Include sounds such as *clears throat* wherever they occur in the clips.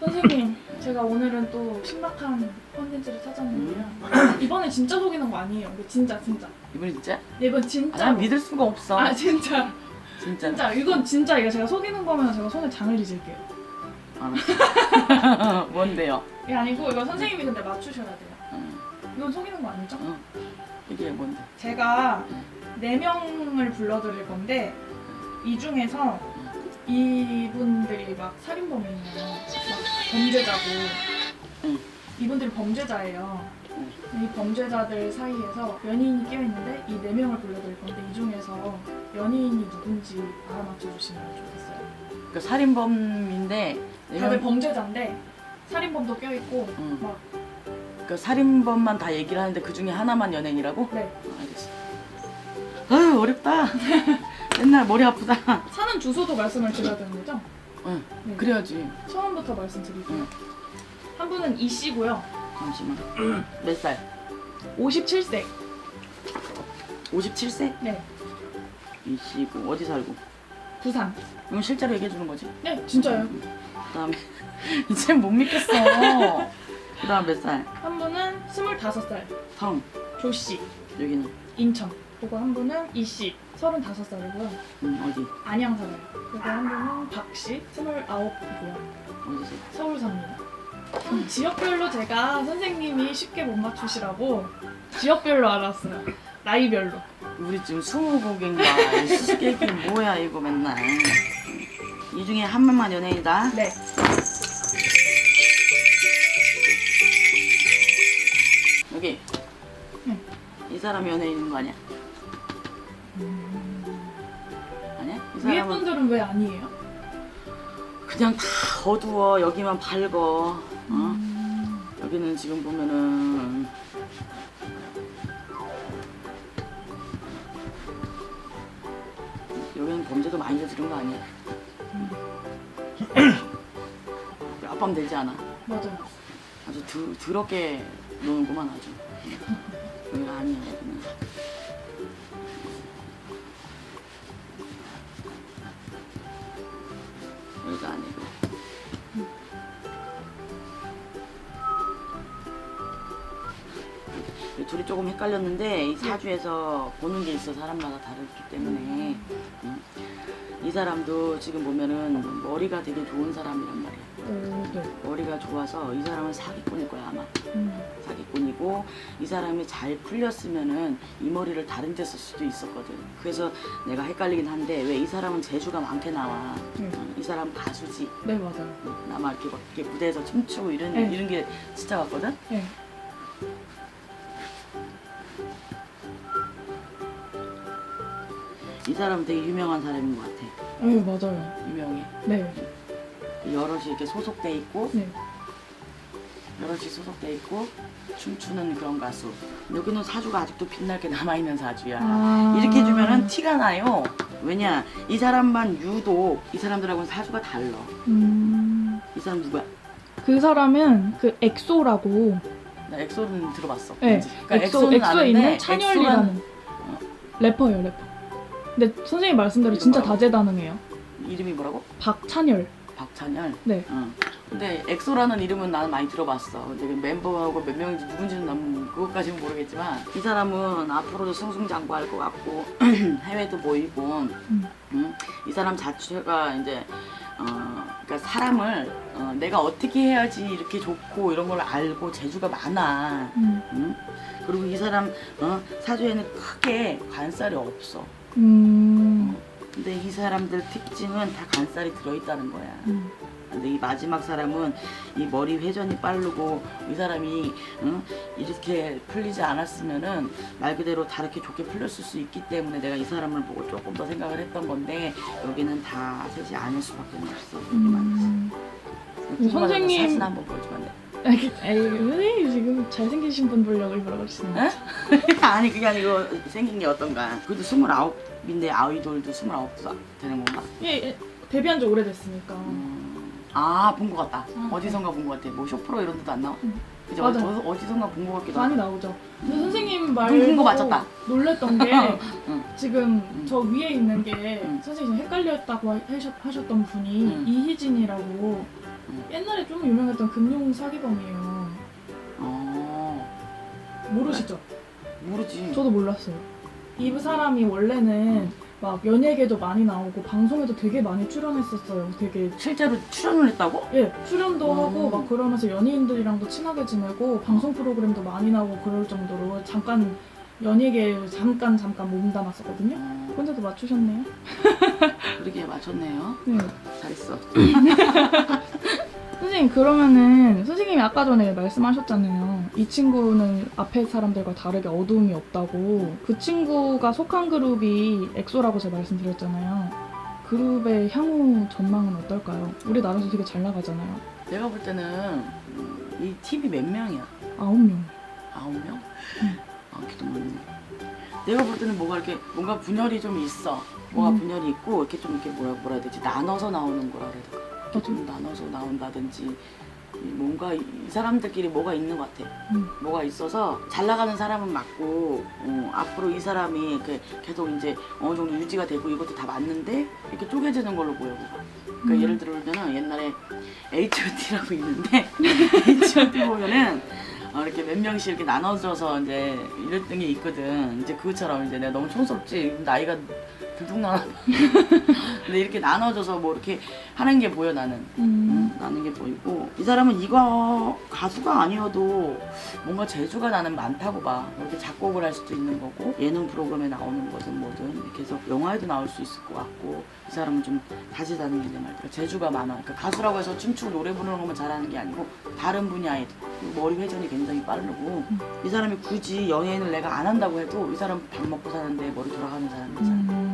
선생님, 제가 오늘은 또 신박한 콘텐츠를 찾았는데요. 이번에 진짜 속이는 거 아니에요. 이거 진짜 진짜. 이분이 진짜? 네, 이번 아, 진짜. 난 믿을 수가 없어. 아 진짜. 진짜. 진짜 이건 진짜 이거 제가 속이는 거면 제가 손에 장을 뒤질게요. 알았어. *laughs* 뭔데요? 이게 아니고 이거 선생님이 근데 맞추셔야 돼요. 응. 이건 속이는 거 아니죠? 응. 이게 뭔데? 제가 네 명을 불러드릴 건데 이 중에서 이분들이 막 살인범이에요. 막 범죄자고 응. 이분들이 범죄자예요. 응. 이 범죄자들 사이에서 연인이 끼어 있는데 이 네 명을 불러드릴 건데 이 중에서 연인이 누군지 알아맞혀 주시면 좋겠어요. 그 살인범인데 다들 범죄자인데 살인범도 껴 있고 응. 막그 살인범만 다 얘기를 하는데 그 중에 하나만 연예인이라고? 네. 어, 알겠어. 아유 어렵다. *laughs* 맨날 머리 아프다. 사는 주소도 말씀을 드려야 되는 거죠? 응. 네. 그래야지. 처음부터 말씀드릴게요. 응. 한 분은 이 씨고요. 잠시만. *clears throat* 몇 살? 57세. 57세? 네. 이씨고 어디 살고? 부산. 이건 실제로 얘기해 주는 거지? 네, 진짜요. 그다음에 *laughs* 이제 못 믿겠어. 그다음 몇 살? 한 분은 25살. 성 조 씨. 여기는 인천. 그리고 한 분은 이 씨. 35살이고요. 음, 어디 안양 살아요. 그리고 한 분은 박 씨. 29이고요. 어디지? 서울 삽니다. 지역별로 제가 선생님이 쉽게 못 맞추시라고 지역별로 알았어요. 나이별로. 우리 지금 스무 곡인가 수수께끼 뭐야 이거 맨날. 이 중에 한 명만 연예인이다. 네. 여기 응. 이 사람 연예인인 거 아니야? 아니야? 이 위에 사람은 분들은 왜 아니에요? 그냥 다 어두워 여기만 밝어. 어? 여기는 지금 보면은 여기는 범죄도 많이 저지른 거 아니야? *coughs* 아빠면 되지 않아? 맞아요. 아주 드, 더럽게 노는구만 아주. *laughs* 여기가 아니야 여기는. 둘이 조금 헷갈렸는데 이 사주에서 보는 게 있어 사람마다 다르기 때문에 음. 이 사람도 지금 보면은 머리가 되게 좋은 사람이란 말이야. 오, 네. 머리가 좋아서 이 사람은 사기꾼일 거야 아마 음. 사기꾼이고 이 사람이 잘 풀렸으면은 이 머리를 다른 데 쓸 수도 있었거든 그래서 내가 헷갈리긴 한데 왜 이 사람은 재주가 많게 나와 네. 어, 이 사람 가수지 네, 맞아요. 어, 아마 이렇게 막 이렇게 무대에서 춤추고 이런 네. 이런 게 진짜 같거든 네. 이 사람은 되게 유명한 사람인 것 같아 네, 맞아요. 유명해 네. 여럿이 이렇게 소속돼 있고 네. 여럿이 소속돼 있고 춤추는 그런 가수 여기는 사주가 아직도 빛나게 남아 있는 사주야 아. 이렇게 해주면은 티가 나요. 왜냐 이 사람만 유독 이 사람들하고는 사주가 달라. 음. 이 사람 누구야? 그 사람은 그 엑소라고 나 엑소는 들어봤어. 네, 왠지. 그러니까 엑소, 엑소에 있는 찬열이라는 엑소라는- 래퍼예요, 래퍼. 근데 선생님 말씀대로 진짜 뭐라고? 다재다능해요. 이름이 뭐라고? 박찬열. 박찬열. 네. 응. 근데 엑소라는 이름은 나는 많이 들어봤어. 근데 그 멤버하고 몇 명인지 누군지는 난 그것까지는 모르겠지만 이 사람은 앞으로도 승승장구할 것 같고 *clears throat* 해외도 보이고 음. 음, 이 사람 자체가 이제 어, 그러니까 사람을 어, 내가 어떻게 해야지 이렇게 좋고 이런 걸 알고 재주가 많아. 음. 음? 그리고 이 사람 어, 사주에는 크게 관살이 없어. 음. 근데 이 사람들 특징은 다 간살이 들어있다는 거야. 음. 근데 이 마지막 사람은 이 머리 회전이 빠르고 이 사람이 응? 이렇게 풀리지 않았으면은 말 그대로 다르게 좋게 풀렸을 수 있기 때문에 내가 이 사람을 보고 조금 더 생각을 했던 건데 여기는 다 셋이 아닐 수밖에 없어. 음. 궁금하다면 선생님. 사진 한번 보여주면 돼. 에이, 선생님 지금 잘생기신 분 보려고 일부러 그러시는 에? *laughs* 아니 그게 아니고 생긴 게 어떤가. 그래도 스물아홉 인데 아이돌도 스물아홉 살 되는 건가? 예, 예, 데뷔한 지 오래됐으니까. 음, 아, 본 것 같다. 아, 어디선가 본 것 같아. 뭐 쇼프로 이런 데도 안 나와? 음. 그죠? 맞아. 어, 어디선가 본 것 같기도 하고. 많이 나오죠. 근데 선생님 눈말큰거 맞췄다. 놀랬던 게 응. 지금 저 위에 있는 게 응. 선생님 헷갈렸다고 하셨, 하셨던 분이 응. 이희진이라고 옛날에 좀 유명했던 금융 사기범이에요. 어 모르시죠? 모르지. 저도 몰랐어요. 이 사람이 원래는 막 연예계도 많이 나오고 방송에도 되게 많이 출연했었어요. 되게 실제로 출연을 했다고? 예 출연도 음. 하고 막 그러면서 연예인들이랑도 친하게 지내고 방송 프로그램도 많이 나오고 그럴 정도로 잠깐 연예계에 잠깐 잠깐 몸담았었거든요. 어, 근데도 맞추셨네요. *laughs* 그러게 맞췄네요. 네. 잘했어. *laughs* 선생님 그러면은 선생님이 아까 전에 말씀하셨잖아요. 이 친구는 앞에 사람들과 다르게 어두움이 없다고. 그 친구가 속한 그룹이 엑소라고 제가 말씀드렸잖아요. 그룹의 향후 전망은 어떨까요? 우리 나라에서 되게 잘 나가잖아요. 내가 볼 때는 음, 이 팀이 몇 명이야? 아홉 명. 아홉 명? 아, 기도 많네. 내가 볼 때는 뭐가 이렇게 뭔가 분열이 좀 있어. 뭐가 음. 분열이 있고 이렇게 좀 이렇게 뭐라 뭐라 해야 되지? 나눠서 나오는 거라 될까? 이렇게 좀 맞아. 나눠서 나온다든지 이 뭔가 이 사람들끼리 뭐가 있는 것 같아. 음. 뭐가 있어서 잘 나가는 사람은 맞고 어, 앞으로 이 사람이 이렇게 계속 이제 어느 정도 유지가 되고 이것도 다 맞는데 이렇게 쪼개지는 걸로 보여. 그러니까 음. 예를 들면 옛날에 H.O.T라고 있는데 *laughs* H.O.T 보면은 어, 이렇게 몇 명씩 이렇게 나눠져서 이제 이랬던 게 있거든. 이제 그것처럼 이제 내가 너무 촌스럽지. 나이가 들쭉나나. *laughs* 근데 이렇게 나눠져서 뭐 이렇게 하는 게 보여 나는. 음. 응? 나는 게 보이고 이 사람은 이거 가수가 아니어도 뭔가 재주가 나는 많다고 봐 이렇게 작곡을 할 수도 있는 거고 예능 프로그램에 나오는 거든 뭐든 해서 영화에도 나올 수 있을 것 같고 이 사람은 좀 다지다는 게내 말이야 재주가 많아 그러니까 가수라고 해서 춤추고 노래 부르는 것만 잘하는 게 아니고 다른 분야에도 그리고 머리 회전이 굉장히 빠르고 이 사람이 굳이 연예인을 내가 안 한다고 해도 이 사람 밥 먹고 사는데 머리 돌아가는 사람이잖아 음.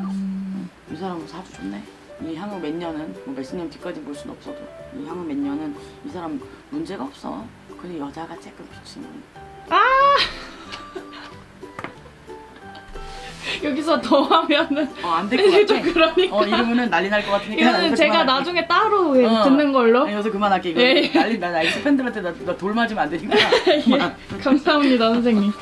이 사람은 사주 좋네. 이 향후 몇 년은 뭐 몇십 년 뒤까지 볼 수는 없어도 이 향후 몇 년은 이 사람 문제가 없어. 근데 여자가 조금 비추는. *laughs* 여기서 더 하면은 어안 될 것 같아. 그러니까. 어 이러면은 난리 날 것 같으니까. 이거는 제가 그만할게. 나중에 따로 예, 어. 듣는 걸로. 아니, 여기서 그만할게. 이거 예. 난리 나. 나 엑스 팬들한테 나 돌 맞으면 안 되니까. *laughs* 그만. 감사합니다, 선생님.